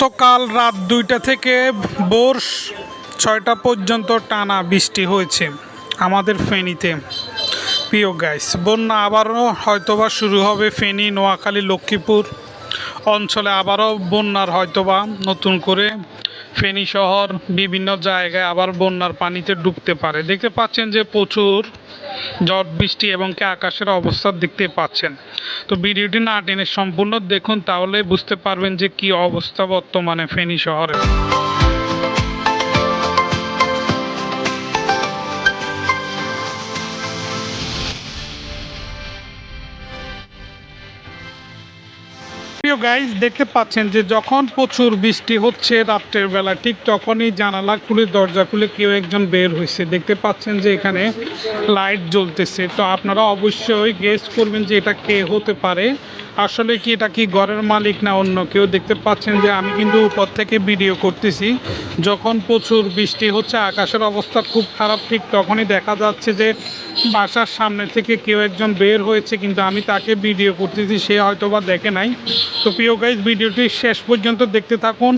গতকাল রাত দুইটা থেকে ভোর ছয়টা পর্যন্ত টানা বৃষ্টি হয়েছে আমাদের ফেনীতে। প্রিয় গাইস বন্যা আবারও হয়তোবা শুরু হবে ফেনী, নোয়াখালী, লক্ষ্মীপুর অঞ্চলে আবারও বন্যার হয়তোবা নতুন করে ফেনী শহর বিভিন্ন জায়গায় আবার বন্যার পানিতে ডুবতে পারে। দেখতে পাচ্ছেন যে প্রচুর ঝড়, বৃষ্টি এবং কি আকাশের অবস্থা দেখতে পাচ্ছেন। তো ভিডিওটি না টেনে সম্পূর্ণ দেখুন, তাহলে বুঝতে পারবেন যে কি অবস্থা বর্তমানে ফেনী শহরে। প্রিয় গাইজ দেখতে পাচ্ছেন যে যখন প্রচুর বৃষ্টি হচ্ছে রাত্রের বেলা, ঠিক তখনই জানালা খুলে, দরজা খুলে কেউ একজন বের হয়েছে। দেখতে পাচ্ছেন যে এখানে লাইট জ্বলতেছে। তো আপনারা অবশ্যই গেস করবেন যে এটা কে হতে পারে। আসলে কি এটা কি ঘরের মালিক না অন্য? কেউ দেখতে পাচ্ছেন যে আমি কিন্তু উপর থেকে ভিডিও করতেছি। যখন প্রচুর বৃষ্টি হচ্ছে, আকাশের অবস্থা খুব খারাপ, ঠিক তখনই দেখা যাচ্ছে যে বাসার সামনে থেকে কেউ একজন বের হয়েছে, কিন্তু আমি তাকে ভিডিও করতেছি, সে হয়তো বা দেখে নাই। তো প্রিয় গাইজ ভিডিওটি শেষ পর্যন্ত দেখতে থাকুন।